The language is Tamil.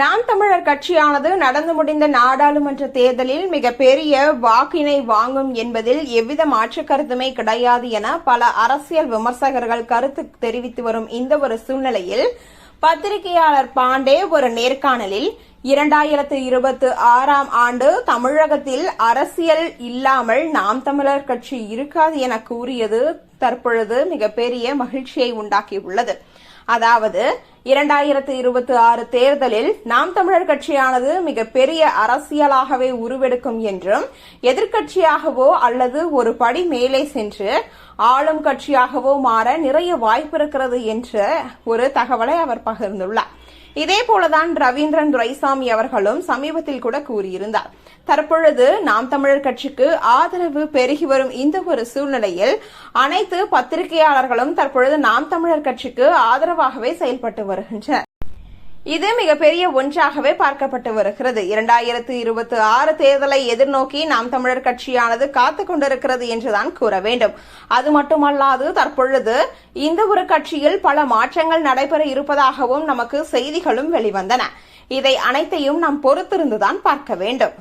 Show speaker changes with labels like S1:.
S1: நாம் தமிழர் கட்சியானது நடந்து முடிந்த நாடாளுமன்ற தேர்தலில் மிகப்பெரிய வாக்கினை வாங்கும் என்பதில் எவ்வித மாற்று கருத்துமே கிடையாது என பல அரசியல் விமர்சகர்கள் கருத்து தெரிவித்து வரும் இந்த ஒரு சூழ்நிலையில் பத்திரிகையாளர் பாண்டே ஒரு நேர்காணலில் இரண்டாயிரத்து இருபத்தி ஆறாம் ஆண்டு தமிழகத்தில் அரசியல் இல்லாமல் நாம் தமிழர் கட்சி இருக்காது என கூறியது தற்பொழுது மிகப்பெரிய மகிழ்ச்சியை உண்டாக்கியுள்ளது அதாவது இரண்டாயிரத்து இருபத்தி ஆறு தேர்தலில் நாம் தமிழர் கட்சியானது மிகப்பெரிய அரசியலாகவே உருவெடுக்கும் என்றும் எதிர்கட்சியாகவோ அல்லது ஒரு படி மேலே சென்று ஆளும் கட்சியாகவோ மாற நிறைய வாய்ப்பு இருக்கிறது என்ற ஒரு தகவலை அவர் பகிர்ந்துள்ளார் இதே போலதான் ரவீந்திரன் துரைசாமி அவர்களும் சமீபத்தில் கூட கூறியிருந்தார் தற்பொழுது நாம் தமிழர் கட்சிக்கு ஆதரவு பெருகி வரும் இந்த ஒரு சூழ்நிலையில் அனைத்து பத்திரிகையாளர்களும் தற்பொழுது நாம் தமிழர் கட்சிக்கு ஆதரவாகவே செயல்பட்டு வருகின்றனர் இது மிகப்பெரிய ஒன்றாகவே பார்க்கப்பட்டு வருகிறது இரண்டாயிரத்து இருபத்தி ஆறு தேர்தலை எதிர்நோக்கி நாம் தமிழர் கட்சியானது காத்துக் கொண்டிருக்கிறது என்றுதான் கூற வேண்டும் அது மட்டுமல்லாது தற்பொழுது இந்த ஒரு கட்சியில் பல மாற்றங்கள் நடைபெற இருப்பதாகவும் நமக்கு செய்திகளும் வெளிவந்தன இதை அனைத்தையும் நாம் பொறுத்திருந்துதான் பார்க்க வேண்டும்